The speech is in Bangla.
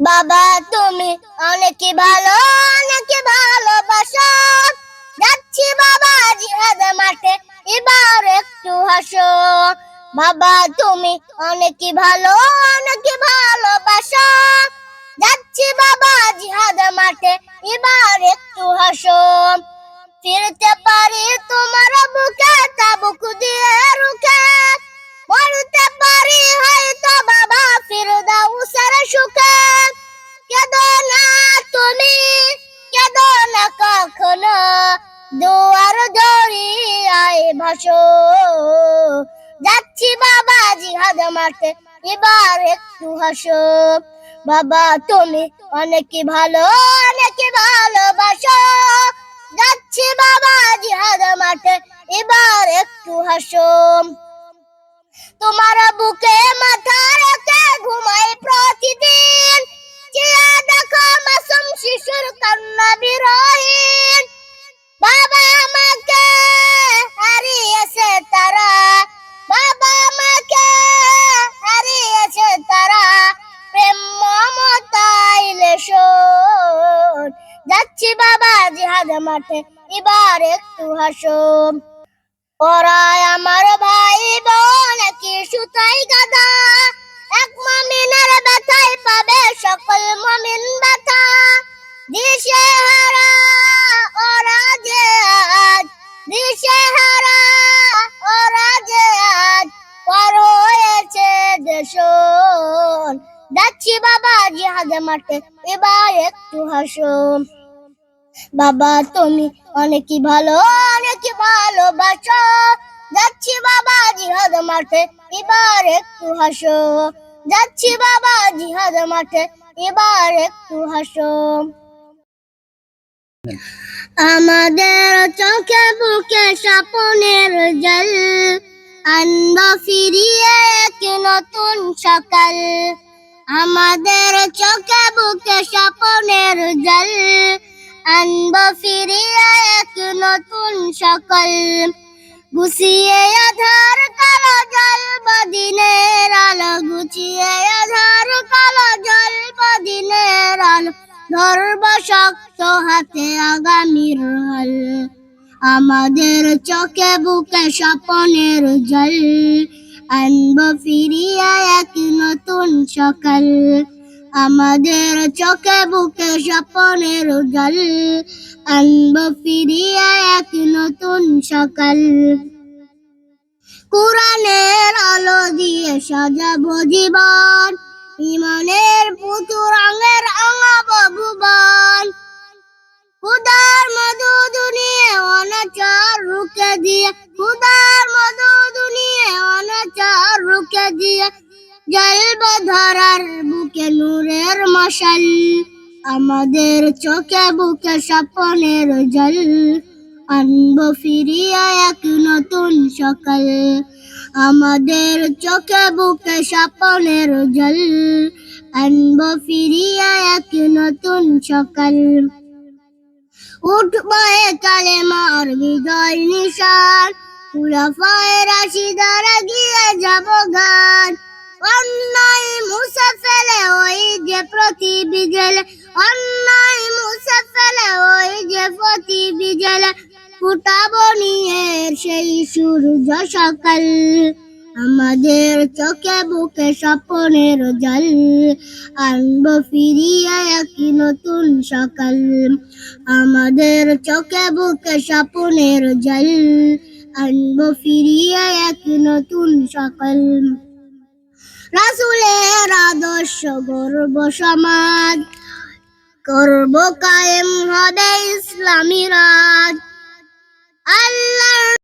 বাবা, তুমি অনেক ভালো, অনেক ভালোবাসো। যাচ্ছি বাবা জিহাদ মাঠে, এবার একটু হাসো। বাবা, তুমি অনেক ভালো, অনেক ভালোবাসো। যাচ্ছি বাবা জিহাদ মাঠে, এবার একটু হাসো। ফিরতে পারি তোমার বুকে কখনো দুয়ার দরিয়ায় ভাসো। যাচ্ছি বাবা জিহাদ মাঠে এবার একটু হাসো। বাবা, তুমি অনেক ভালো, অনেক ভালোবাসো। যাচ্ছি বাবা জিহাদ মাঠে এবার একটু হাসো। তোমার বুকে মাথা শোন যাচ্ছি বাবা জিহাদ মাঠে, এবার একটু হাসো ওরা আমার ভাই বোন কি সুতাই গাদা এক মমিনের ব্যথায় পাবে সকল মমিন বাবা, জিহাদ মাঠে এবার একটু হাসো। বাবা, তুমি অনেক ভালো অনেক ভালোবাসো। যাচ্ছি বাবা, জিহাদ মাঠে এবার একটু হাসো। যাচ্ছি বাবা, জিহাদ মাঠে এবার একটু হাসো। আমাদের চোখে বুকে স্বপনের জল আনব ফিরিয়ে এক নতুন সকাল। আমাদের চোখে বুকে স্বপনের জল। আনব ফিরিয়ে এক নতুন সকল। গুছিয়ে আধার কালো জল, বদিনের আলো। গুছিয়ে আধার কালো জল, বদিনের আলো। ধরব শক্ত হাতে আগামীর হল। আমাদের চোখে বুকে স্বপনের জল। আনব ফিরিয়ে এক নতুন সকাল। আমাদের চোখে বুকে স্বপনের জল। আনব ফিরিয়ে এক নতুন সকাল। কোরআনের আলো দিয়ে সাজাবো জীবন। ইমানের পুতুর রঙের অঙ্গব ভুবন। খুদার মধু দুনিয়ে অনাচার রুকে দিয়ে রুকে দিয়ে ধরার বুকে নূরের মশাল। আমাদের চোখে বুকে স্বপনের জল। আনব ফিরিয়ে এক নতুন সকাল। আমাদের চোখে বুকে স্বপনের জল। আনব ফিরিয়ে এক নতুন সকাল। উঠবো কালে মার বিজয় নিশান। গিয়ে যাব গান। ফেলে ওই যে মুছে ফেলে ওই যে নিয়ে সেই সূর্য সকাল। আমাদের চোখে বুকে স্বপনের জল। আনব ফিরিয়ে এক নতুন সকাল। আমাদের চোখে বুকে স্বপনের জল। আনব ফিরিয়ে এক নতুন সকল রাসুলের আদর্শ গর্ব সমাজ। করব কায়েম হবে ইসলামী রাজ। আল্লাহ